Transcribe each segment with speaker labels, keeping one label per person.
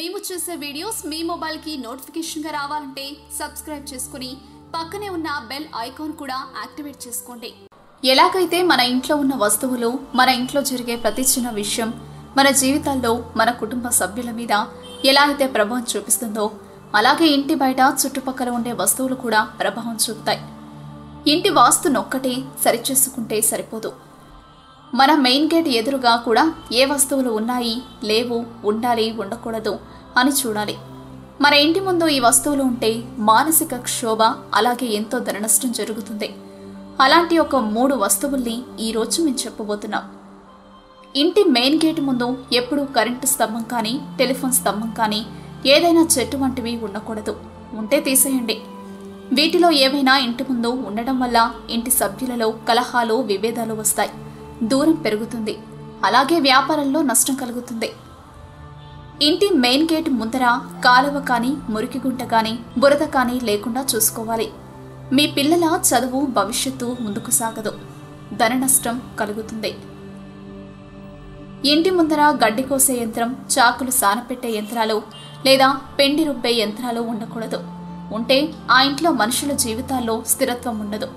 Speaker 1: మేము చేసే వీడియోస్ మీ మొబైల్కి నోటిఫికేషన్గా రావాలంటే సబ్స్క్రైబ్ చేసుకుని పక్కనే ఉన్న బెల్ ఐకాన్ కూడా యాక్టివేట్ చేసుకోండి. ఎలాగైతే మన ఇంట్లో ఉన్న వస్తువులు మన ఇంట్లో జరిగే ప్రతి చిన్న విషయం మన జీవితాల్లో మన కుటుంబ సభ్యుల మీద ఎలా అయితే ప్రభావం చూపిస్తుందో అలాగే ఇంటి బయట చుట్టుపక్కల ఉండే వస్తువులు కూడా ప్రభావం చూపుతాయి. ఇంటి వాస్తునొక్కటే సరిచేసుకుంటే సరిపోదు. మన మెయిన్ గేట్ ఎదురుగా కూడా ఏ వస్తువులు ఉన్నాయి? లేవు ఉండాలి ఉండకూడదు అని చూడాలి. మన ఇంటి ముందు ఈ వస్తువులు ఉంటే మానసిక క్షోభ అలాగే ఎంతో ధననష్టం జరుగుతుంది. అలాంటి ఒక మూడు వస్తువుల్ని ఈరోజు మేము చెప్పబోతున్నాం. ఇంటి మెయిన్ గేట్ ముందు ఎప్పుడూ కరెంటు స్తంభం కానీ టెలిఫోన్ స్తంభం కానీ ఏదైనా చెట్టు వంటివి ఉండకూడదు. ఉంటే తీసేయండి. వీటిలో ఏవైనా ఇంటి ముందు ఉండడం వల్ల ఇంటి సభ్యులలో కలహాలు విభేదాలు వస్తాయి. దూరం పెరుగుతుంది. అలాగే వ్యాపారంలో నష్టం కలుగుతుంది. ఇంటి మెయిన్ గేట్ ముందర కాలువ కానీ మురికి గుంట కానీ బురద కానీ లేకుండా చూసుకోవాలి. మీ పిల్లల చదువు భవిష్యత్తు ముందుకు సాగదు. ధన నష్టం కలుగుతుంది. ఇంటి ముందర గడ్డి కోసే యంత్రం చాకులు సానపెట్టే యంత్రాలు లేదా పెండి రుబ్బే యంత్రాలు ఉండకూడదు. ఉంటే ఆ ఇంట్లో మనుషుల జీవితాల్లో స్థిరత్వం ఉండదు.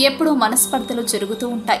Speaker 1: ఎప్పుడూ మనస్పర్ధలు జరుగుతూ ఉంటాయి.